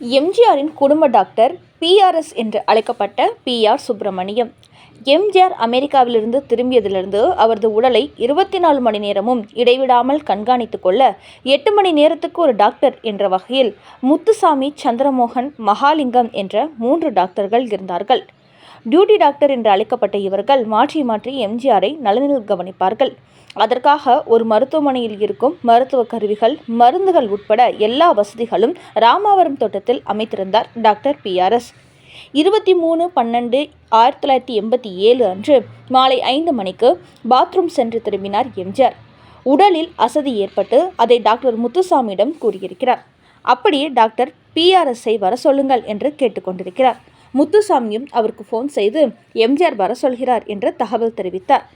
எம்ஜிஆரின் குடும்ப doctor BRS என்று அழைக்கப்பட்ட பிஆர் சுப்பிரமணியம். எம்ஜிஆர் அமெரிக்காவிலிருந்து திரும்பியதிலிருந்து அவரது உடலை இருபத்தி நாலு மணி நேரமும் இடைவிடாமல் கண்காணித்து கொள்ள எட்டு மணி நேரத்துக்கு ஒரு டாக்டர் என்ற வகையில் முத்துசாமி சந்திரமோகன் மகாலிங்கம் என்ற மூன்று டாக்டர்கள் இருந்தார்கள். டியூட்டி டாக்டர் என்று அழைக்கப்பட்ட இவர்கள் மாற்றி மாற்றி எம்ஜிஆரை நலனில் கவனிப்பார்கள். அதற்காக ஒரு மருத்துவமனையில் இருக்கும் மருத்துவ கருவிகள் மருந்துகள் உட்பட எல்லா வசதிகளும் ராமாவரம் தோட்டத்தில் அமைத்திருந்தார் டாக்டர் பிஆர்எஸ் இருபத்தி மூணு பன்னெண்டு ஆயிரத்தி தொள்ளாயிரத்தி எண்பத்தி ஏழு அன்று மாலை ஐந்து மணிக்கு பாத்ரூம் சென்று திரும்பினார் எம்ஜிஆர். உடலில் அசதி ஏற்பட்டு அதை டாக்டர் முத்துசாமியிடம் கூறியிருக்கிறார். அப்படியே டாக்டர் பிஆர்எஸ்ஐ வர சொல்லுங்கள் என்று கேட்டுக்கொண்டிருக்கிறார் முத்துசாமியும் அவருக்கு ஃபோன் செய்து எம்ஜிஆர் வர சொல்கிறார் என்ற தகவல் தெரிவித்தார்.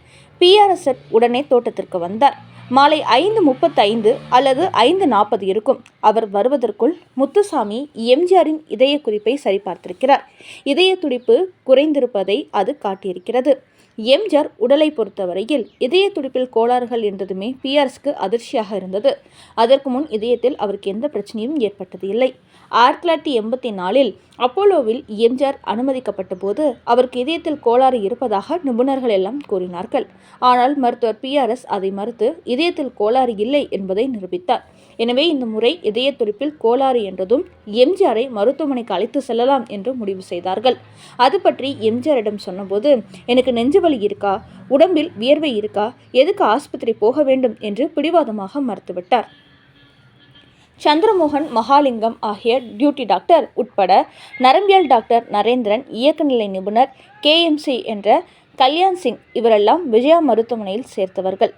பிஆர்எஸ் உடனே தோட்டத்திற்கு வந்தார். மாலை ஐந்து முப்பத்தைந்து அல்லது ஐந்து நாற்பது இருக்கும். அவர் வருவதற்குள் முத்துசாமி எம்ஜிஆரின் இதய குறிப்பை சரிபார்த்திருக்கிறார். இதய துடிப்பு குறைந்திருப்பதை அது காட்டியிருக்கிறது. எம்ஜிஆர் உடலை பொறுத்தவரையில் இதய துடிப்பில் கோளாறுகள் என்றதுமே பிஆர்எஸ்க்கு அதிர்ச்சியாக இருந்தது. அதற்கு முன் இதயத்தில் அவருக்கு எந்த பிரச்சனையும் ஏற்பட்டது இல்லை. ஆயிரத்தி தொள்ளாயிரத்தி எண்பத்தி நாலில் அப்போலோவில் எம்ஜிஆர் அனுமதிக்கப்பட்ட போது அவருக்கு இதயத்தில் கோளாறு இருப்பதாக நிபுணர்கள் எல்லாம் கூறினார்கள். ஆனால் மருத்துவர் பிஆர்எஸ் அதை மறுத்து இதயத்தில் கோளாறு இல்லை என்பதை நிரூபித்தார். எனவே இந்த முறை இதய துடிப்பில் கோளாறு என்றதும் எம்ஜிஆரை மருத்துவமனைக்கு அழைத்து செல்லலாம் என்று முடிவு செய்தார்கள். அது பற்றி எம்ஜிஆரிடம் சொன்னபோது எனக்கு நெஞ்சு நெஞ்சுவலி இருக்கா? உடம்பில் வியர்வை இருக்கா? எதுக்கு ஆஸ்பத்திரி போக வேண்டும் என்று பிடிவாதமாக மறுத்துவிட்டார். சந்திரமோகன் மகாலிங்கம் ஆகிய டியூட்டி டாக்டர் உட்பட நரம்பியல் டாக்டர் நரேந்திரன் இயக்கநிலை நிபுணர் கேஎம்சி என்ற கல்யாண் சிங் இவரெல்லாம் விஜயா மருத்துவமனையில் சேர்த்தவர்கள்.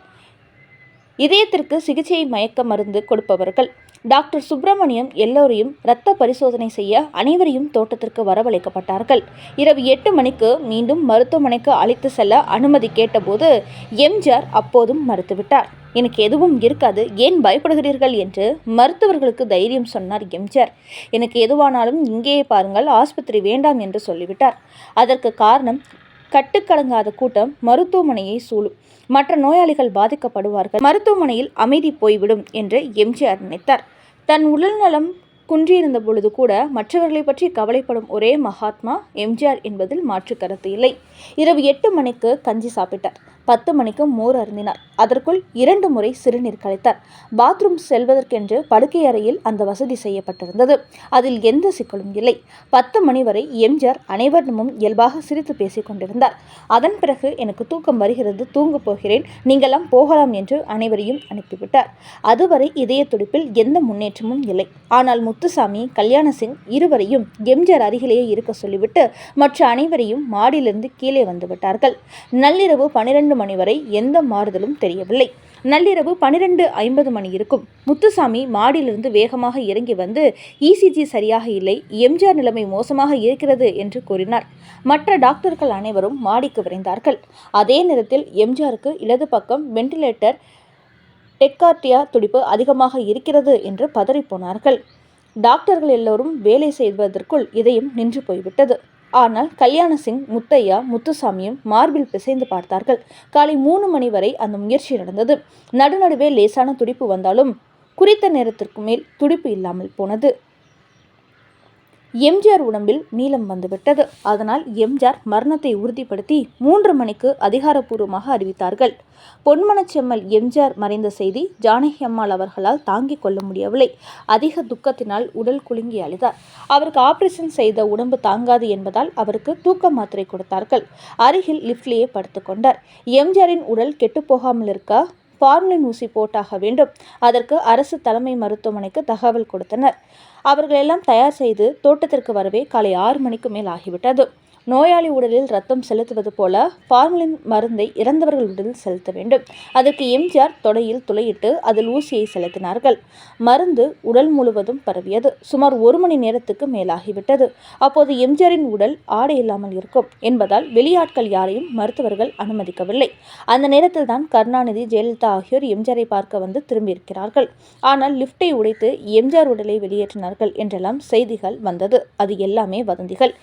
இதயத்திற்கு சிகிச்சை மயக்க மருந்து கொடுப்பவர்கள். டாக்டர் சுப்பிரமணியம் எல்லோரையும் இரத்த பரிசோதனை செய்ய அனைவரையும் தோட்டத்திற்கு வரவழைக்கப்பட்டார்கள். இரவு எட்டு மணிக்கு மீண்டும் மருத்துவமனைக்கு அழைத்து செல்ல அனுமதி கேட்டபோது எம்ஜிஆர் அப்போதும் மறுத்துவிட்டார். எனக்கு எதுவும் இருக்காது ஏன் பயப்படுகிறீர்கள் என்று மருத்துவர்களுக்கு தைரியம் சொன்னார் எம்ஜிஆர். எனக்கு எதுவானாலும் இங்கேயே பாருங்கள் ஆஸ்பத்திரி வேண்டாம் என்று சொல்லிவிட்டார். அதற்கு காரணம் கட்டுக்கடங்காத கூட்டம் மருத்துவமனையை சூழும். மற்ற நோயாளிகள் பாதிக்கப்படுவார்கள் மருத்துவமனையில் அமைதி போய்விடும் என்று எம்ஜிஆர் நினைத்தார். தன் உடல்நலம் குன்றியிருந்த பொழுது கூட மற்றவர்களை பற்றி கவலைப்படும் ஒரே மகாத்மா எம்ஜிஆர் என்பதில் மாற்று கருத்து இல்லை. இரவு எட்டு மணிக்கு கஞ்சி சாப்பிட்டார். பத்து மணிக்கு மோர் அருந்தினார். அதற்குள் இரண்டு முறை சிறுநீர் கழித்தார். பாத்ரூம் செல்வதற்கென்று படுக்கை அறையில் அந்த வசதி செய்யப்பட்டிருந்தது. அதில் எந்த சிக்கலும் இல்லை. பத்து மணி வரை எம்ஜிஆர் அனைவரிடமும் இயல்பாக சிரித்து பேசிக் கொண்டிருந்தார். அதன் பிறகு எனக்கு தூக்கம் வருகிறது தூங்கப் போகிறேன் நீங்களாம் போகலாம் என்று அனைவரையும் அனுப்பிவிட்டார். அதுவரை இதய துடிப்பில் எந்த முன்னேற்றமும் இல்லை. ஆனால் முத்துசாமி கல்யாணசிங் இருவரையும் எம்ஜிஆர் அருகிலேயே இருக்க சொல்லிவிட்டு மற்ற அனைவரையும் மாடியிலிருந்து கீழே வந்துவிட்டார்கள் நள்ளிரவு பனிரெண்டு மணி வரை எந்த மாறுதலும் தெரியவில்லை. நள்ளிரவு பனிரெண்டு ஐம்பது மணி இருக்கும். முத்துசாமி மாடியிலிருந்து வேகமாக இறங்கி வந்து இசிஜி சரியாக இல்லை எம்ஜிஆர் நிலைமை மோசமாக இருக்கிறது என்று கூறினார். மற்ற டாக்டர்கள் அனைவரும் மாடிக்கு விரைந்தார்கள். அதே நேரத்தில் எம்ஜிஆருக்கு இடது பக்கம் வெண்டிலேட்டர் டெக்கார்டியா துடிப்பு அதிகமாக இருக்கிறது என்று பதறிப்போனார்கள் டாக்டர்கள் எல்லோரும் வேலை செய்வதற்குள் இதயம் நின்று போய்விட்டது. ஆனால் கல்யாணசிங் முத்தையா முத்துசாமியும் மார்பில் பிசைந்து பார்த்தார்கள். காலை மூணு மணி வரை அந்த முயற்சி நடந்தது. நடுநடுவே லேசான துடிப்பு வந்தாலும் குறித்த நேரத்திற்கு மேல் துடிப்பு இல்லாமல் போனது. எம்ஜிஆர் உடம்பில் நீளம் வந்துவிட்டது. அதனால் எம்ஜிஆர் மரணத்தை உறுதிப்படுத்தி மூன்று மணிக்கு அதிகாரப்பூர்வமாக அறிவித்தார்கள். பொன்மனச்செம்மல் எம்ஜிஆர் மறைந்த செய்தி ஜானகி அம்மாள் அவர்களால் தாங்கிக் கொள்ள முடியவில்லை. அதிக துக்கத்தினால் உடல் குலுங்கி அழுதார். அவருக்கு ஆபரேஷன் செய்த உடம்பு தாங்காது என்பதால் அவருக்கு தூக்க மாத்திரை கொடுத்தார்கள். அருகில் லிப்ட்லேயே படுத்துக்கொண்டார் எம்ஜிஆரின் உடல் கெட்டுப்போகாமல் இருக்க பார்லின் ஊசி போட்டாக வேண்டும். அதற்கு அரசு தலைமை மருத்துவமனைக்கு தகவல் கொடுத்தனர். அவர்களெல்லாம் தயார் செய்து தோட்டத்திற்கு வரவே காலை ஆறு மணிக்கு மேல் ஆகிவிட்டது. நோயாளி உடலில் ரத்தம் செலுத்துவது போல ஃபார்முலின் மருந்தை இறந்தவர்கள் உடலில் செலுத்த வேண்டும். அதற்கு எம்ஜிஆர் தொடையில் துளையிட்டு அதில் ஊசியை செலுத்தினார்கள். மருந்து உடல் முழுவதும் பரவியது. சுமார் ஒரு மணி நேரத்துக்கு மேலாகிவிட்டது. அப்போது எம்ஜிஆரின் உடல் ஆடை இல்லாமல் இருக்கும் என்பதால் வெளியாட்கள் யாரையும் மருத்துவர்கள் அனுமதிக்கவில்லை. அந்த நேரத்தில் தான் கருணாநிதி ஜெயலலிதா ஆகியோர் எம்ஜிஆரை பார்க்க வந்து திரும்பியிருக்கிறார்கள். ஆனால் லிப்டை உடைத்து எம்ஜிஆர் உடலை வெளியேற்றினார்கள் என்றெல்லாம் செய்திகள் வந்தது. அது எல்லாமே வதந்திகள்.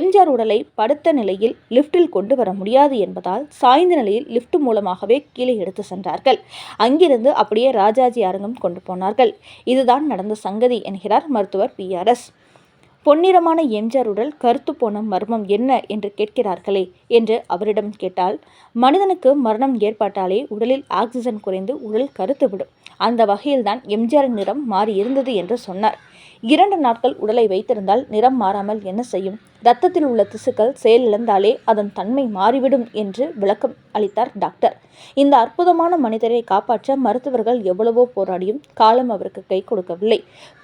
எம்ஜிஆர் உடலை படுத்த நிலையில் லிப்டில் கொண்டு வர முடியாது என்பதால் சாய்ந்த நிலையில் லிப்ட் மூலமாகவே கீழே எடுத்து சென்றார்கள். அங்கிருந்து அப்படியே ராஜாஜி அரங்கம் கொண்டு போனார்கள். இதுதான் நடந்த சங்கதி என்கிறார் மருத்துவர் பி. ஆர். எஸ். பொன்னிறமான எம்ஜிஆர் உடல் கருத்து போன மர்மம் என்ன என்று கேட்கிறார்களே என்று அவரிடம் கேட்டால் மனிதனுக்கு மரணம் ஏற்பட்டாலே உடலில் ஆக்சிஜன் குறைந்து உடல் கருத்து விடும். அந்த வகையில்தான் எம்ஜிஆரின் நிறம் மாறி இருந்தது என்று சொன்னார். இரண்டு நாட்கள் உடலை வைத்திருந்தால் நிறம் மாறாமல் என்ன செய்யும்? இரத்தத்தில் உள்ள திசுக்கள் செயலிழந்தாலே அதன் தன்மை மாறிவிடும் என்று விளக்கம் அளித்தார் டாக்டர். இந்த அற்புதமான மனிதரை காப்பாற்ற மருத்துவர்கள் எவ்வளவோ போராடியும் காலம் அவருக்கு கை கொடுக்கவில்லை.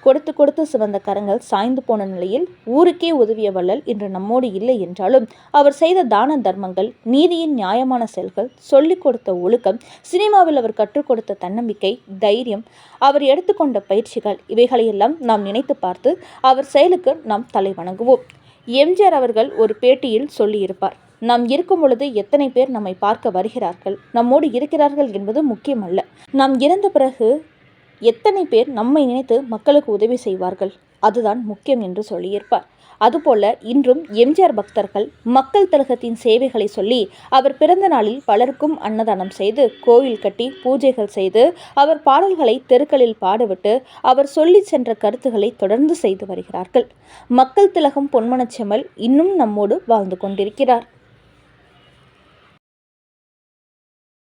கொடுத்து கொடுத்து சிவந்த கரங்கள் சாய்ந்து போன நிலையில் ஊருக்கே உதவிய வள்ளல் இன்று நம்மோடு இல்லை என்றாலும் அவர் செய்த தான தர்மங்கள் நீதியின் நியாயமான செயல்கள் சொல்லிக் கொடுத்த ஒழுக்கம் சினிமாவில் அவர் கற்றுக் கொடுத்த தன்னம்பிக்கை தைரியம் அவர் எடுத்துக்கொண்ட பயிற்சிகள் இவைகளையெல்லாம் நாம் நினைத்து பார்த்து அவர் செயலுக்கு நாம் தலை வணங்குவோம். எம்ஜிஆர் அவர்கள் ஒரு பேட்டியில் சொல்லியிருப்பார் நாம் இருக்கும் பொழுது எத்தனை பேர் நம்மை பார்க்க வருகிறார்கள்? நம்மோடு இருக்கிறார்கள் என்பது முக்கியமல்ல. நாம் இறந்த பிறகு எத்தனை பேர் நம்மை நினைத்து மக்களுக்கு உதவி செய்வார்கள்? அதுதான் முக்கியம் என்று சொல்லியிருப்பார். அதுபோல இன்றும் எம்ஜிஆர் பக்தர்கள் மக்கள் திலகத்தின் சேவைகளை சொல்லி அவர் பிறந்த நாளில் பலருக்கும் அன்னதானம் செய்து கோவில் கட்டி பூஜைகள் செய்து அவர் பாடல்களை தெருக்களில் பாடவிட்டு அவர் சொல்லி சென்ற கருத்துக்களை தொடர்ந்து செய்து வருகிறார்கள். மக்கள் திலகம் பொன்மனச்செம்மல் இன்னும் நம்மோடு வாழ்ந்து கொண்டிருக்கிறார்.